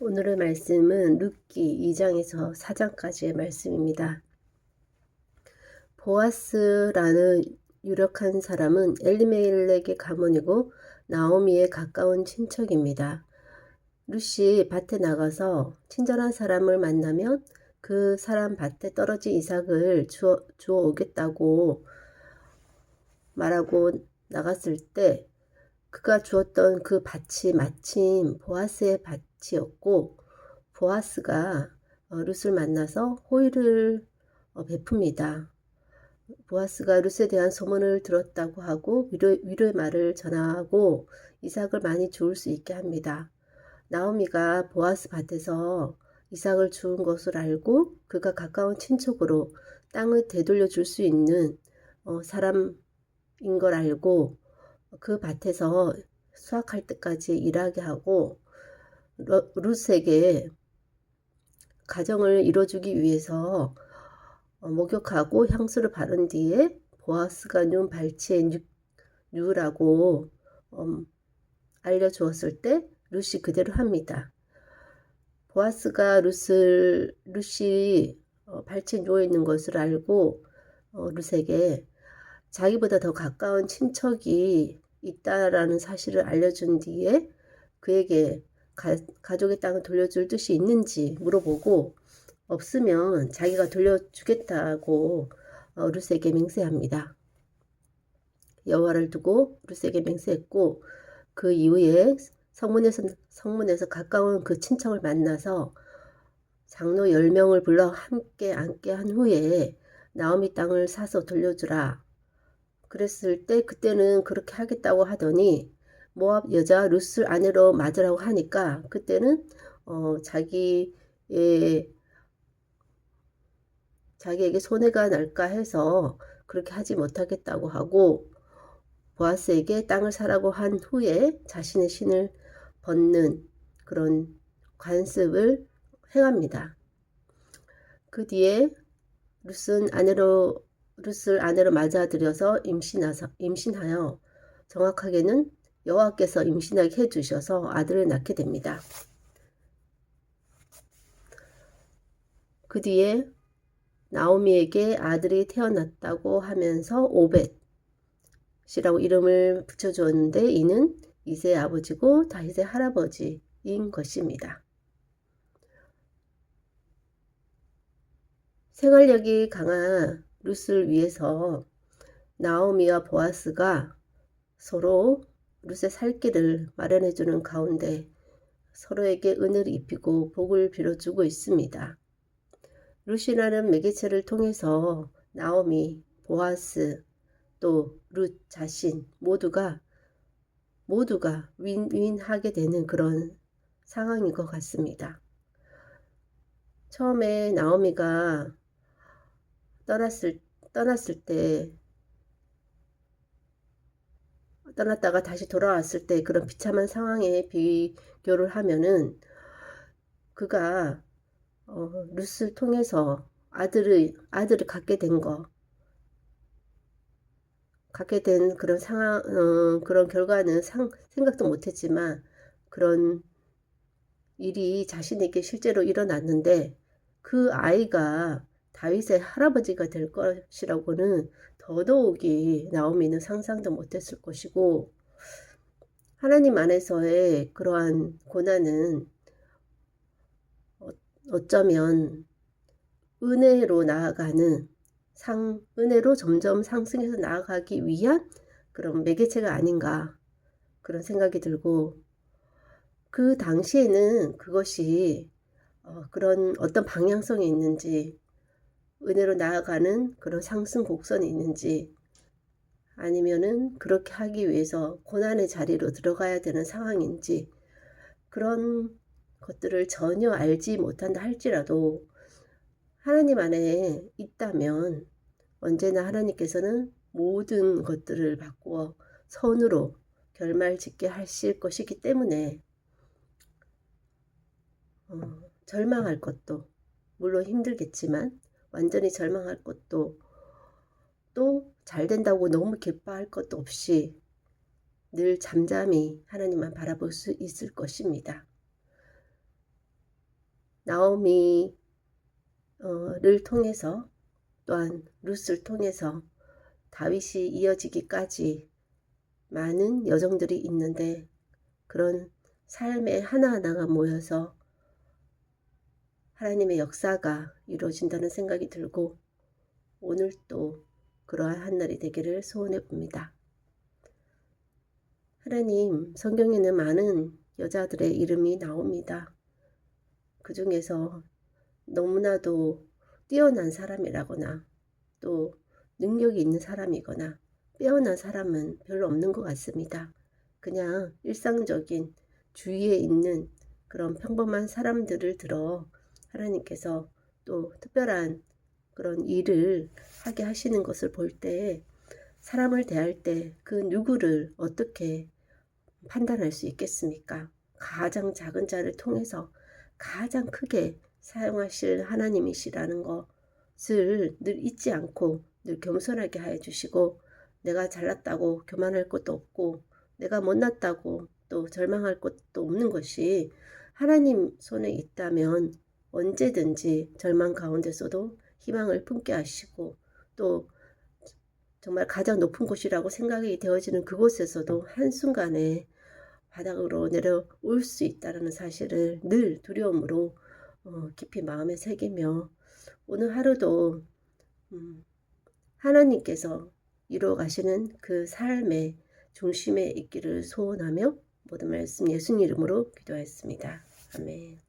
오늘의 말씀은 룻기 2장에서 4장까지의 말씀입니다. 보아스라는 유력한 사람은 엘리멜렉의 가문이고 나오미의 가까운 친척입니다. 룻이 밭에 나가서 친절한 사람을 만나면 그 사람 밭에 떨어진 이삭을 주어, 주어 오겠다고 말하고 나갔을 때 그가 주었던 그 밭이 마침 보아스의 밭 이었고 보아스가 어, 룻을 만나서 호의를 어, 베풉니다. 보아스가 룻에 대한 소문을 들었다고 하고 위로, 위로의 말을 전하고 이삭을 많이 주울 수 있게 합니다. 나오미가 보아스 밭에서 이삭을 주운 것을 알고 그가 가까운 친척으로 땅을 되돌려 줄 수 있는 어, 사람인 걸 알고 그 밭에서 수확할 때까지 일하게 하고 룻에게 가정을 이뤄주기 위해서 어, 목욕하고 향수를 바른 뒤에 보아스가 눈 발치에 누라고 음, 알려주었을 때 룻이 그대로 합니다. 보아스가 룻을 룻이 어, 발치에 누워 있는 것을 알고 어, 룻에게 자기보다 더 가까운 친척이 있다라는 사실을 알려준 뒤에 그에게 가, 가족의 땅을 돌려줄 뜻이 있는지 물어보고 없으면 자기가 돌려주겠다고 어, 룻에게 맹세합니다. 여호와를 두고 룻에게 맹세했고 그 이후에 성문에서 성문에서 가까운 그 친척을 만나서 장로 10명을 불러 함께 앉게 한 후에 나오미 땅을 사서 돌려주라 그랬을 때 그때는 그렇게 하겠다고 하더니 모압 여자 루스를 아내로 맞으라고 하니까 그때는 어, 자기의 자기에게 손해가 날까 해서 그렇게 하지 못하겠다고 하고 보아스에게 땅을 사라고 한 후에 자신의 신을 벗는 그런 관습을 행합니다. 그 뒤에 루스는 아내로 룻을 아내로 맞아들여서 임신하여 정확하게는 여호와께서 임신하게 해주셔서 아들을 낳게 됩니다. 그 뒤에 나오미에게 아들이 태어났다고 하면서 오벳이라고 이름을 붙여주었는데 이는 이세의 아버지고 다윗의 할아버지인 것입니다. 생활력이 강한 룻을 위해서 나오미와 보아스가 서로 룻의 살 길을 마련해 주는 가운데 서로에게 은혜를 입히고 복을 빌어주고 있습니다. 룻이라는 매개체를 통해서 나오미, 보아스, 또 룻 자신 모두가 모두가 윈윈하게 되는 그런 상황인 것 같습니다. 처음에 나오미가 떠났을 떠났을 때 떠났다가 다시 돌아왔을 때 그런 비참한 상황에 비교를 하면은 그가 어, 루스를 통해서 아들을 아들을 갖게 된 거, 갖게 된 그런 상황, 어, 그런 결과는 상, 생각도 못했지만 그런 일이 자신에게 실제로 일어났는데 그 아이가 다윗의 할아버지가 될 것이라고는 더더욱이 나오미는 상상도 못했을 것이고 하나님 안에서의 그러한 고난은 어, 어쩌면 은혜로 나아가는 상 은혜로 점점 상승해서 나아가기 위한 그런 매개체가 아닌가 그런 생각이 들고 그 당시에는 그것이 어, 그런 어떤 방향성이 있는지 은혜로 나아가는 그런 상승 곡선이 있는지 아니면은 그렇게 하기 위해서 고난의 자리로 들어가야 되는 상황인지 그런 것들을 전혀 알지 못한다 할지라도 하나님 안에 있다면 언제나 하나님께서는 모든 것들을 바꾸어 선으로 결말 짓게 하실 것이기 때문에 어, 절망할 것도 물론 힘들겠지만 완전히 절망할 것도 또 잘 된다고 너무 기뻐할 것도 없이 늘 잠잠히 하나님만 바라볼 수 있을 것입니다. 나오미를 통해서 또한 룻을 통해서 다윗이 이어지기까지 많은 여정들이 있는데 그런 삶의 하나하나가 모여서 하나님의 역사가 이루어진다는 생각이 들고 오늘 또 그러한 한 날이 되기를 소원해 봅니다. 하나님, 성경에는 많은 여자들의 이름이 나옵니다. 그 중에서 너무나도 뛰어난 사람이라거나 또 능력이 있는 사람이거나 빼어난 사람은 별로 없는 것 같습니다. 그냥 일상적인 주위에 있는 그런 평범한 사람들을 들어 하나님께서 또 특별한 그런 일을 하게 하시는 것을 볼 때 사람을 대할 때 그 누구를 어떻게 판단할 수 있겠습니까? 가장 작은 자를 통해서 가장 크게 사용하실 하나님이시라는 것을 늘 잊지 않고 늘 겸손하게 하여 주시고 내가 잘났다고 교만할 것도 없고 내가 못났다고 또 절망할 것도 없는 것이 하나님 손에 있다면 언제든지 절망 가운데서도 희망을 품게 하시고 또 정말 가장 높은 곳이라고 생각이 되어지는 그곳에서도 한순간에 바닥으로 내려올 수 있다는 사실을 늘 두려움으로 어, 깊이 마음에 새기며 오늘 하루도 음, 하나님께서 이루어 가시는 그 삶의 중심에 있기를 소원하며 모든 말씀 예수님 이름으로 기도하였습니다. 아멘.